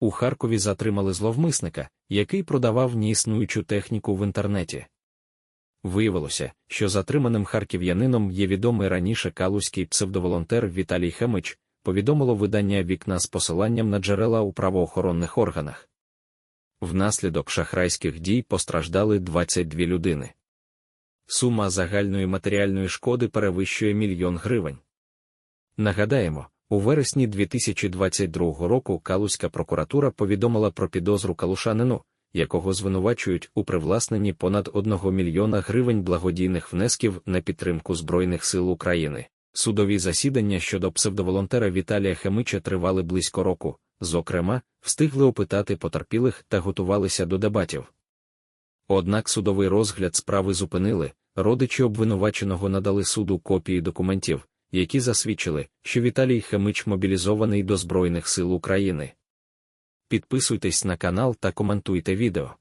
У Харкові затримали зловмисника, який продавав неіснуючу техніку в інтернеті. Виявилося, що затриманим харків'янином є відомий раніше калузький псевдоволонтер Віталій Хемич, повідомило видання вікна з посиланням на джерела у правоохоронних органах. Внаслідок шахрайських дій постраждали 22 людини. Сума загальної матеріальної шкоди перевищує мільйон гривень. Нагадаємо, у вересні 2022 року Калузька прокуратура повідомила про підозру калушанину, якого звинувачують у привласненні понад 1 мільйона гривень благодійних внесків на підтримку Збройних сил України. Судові засідання щодо псевдоволонтера Віталія Хемича тривали близько року, зокрема, встигли опитати потерпілих та готувалися до дебатів. Однак судовий розгляд справи зупинили, родичі обвинуваченого надали суду копії документів, які засвідчили, що Віталій Хемич мобілізований до Збройних сил України. Підписуйтесь на канал та коментуйте відео.